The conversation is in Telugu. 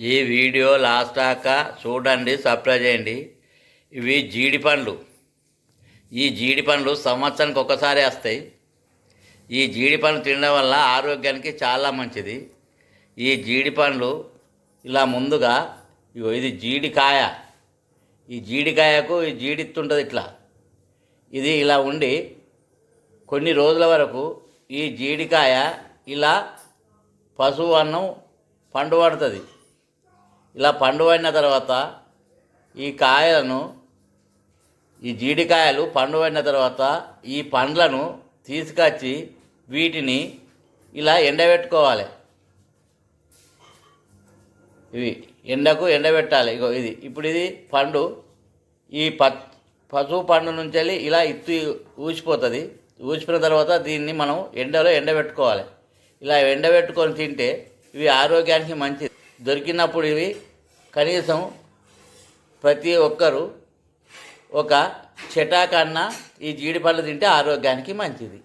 ఈ వీడియో లాస్ట్ దాకా చూడండి సబ్స్క్రైబ్ చేయండి. ఇవి జీడిపండ్లు ఈ జీడిపండ్లు సంవత్సరానికి ఒకసారి వస్తాయి. ఈ జీడిపండ్లు తినడం వల్ల ఆరోగ్యానికి చాలా మంచిది. ఈ జీడిపండ్లు ఇలా ముందుగా ఇది జీడికాయ. ఈ జీడికాయకు ఈ జీడిత్తుంటుంది ఇట్లా. ఇది ఇలా ఉండి కొన్ని రోజుల వరకు ఈ జీడికాయ ఇలా పశువు అన్నం పండు పడుతుంది. ఇలా పండు పడిన తర్వాత ఈ కాయలను ఈ జీడికాయలు పండు పడిన తర్వాత ఈ పండ్లను తీసుకొచ్చి వీటిని ఇలా ఎండబెట్టుకోవాలి. ఇవి ఎండకు ఎండబెట్టాలి. ఇగో ఇది. ఇప్పుడు ఇది పండు. ఈ ప పశువు పండు నుంచి వెళ్ళి ఇలా ఇత్తు ఊసిపోతుంది. ఊసిపోయిన తర్వాత దీన్ని మనం ఎండలో ఎండబెట్టుకోవాలి. ఇలా ఎండబెట్టుకొని తింటే ఇవి ఆరోగ్యానికి మంచిది. దొరికినప్పుడు ఇవి కనీసం ప్రతి ఒక్కరూ ఒక చెటాకన్నా ఈ జీడిపళ్ళు తింటే ఆరోగ్యానికి మంచిది.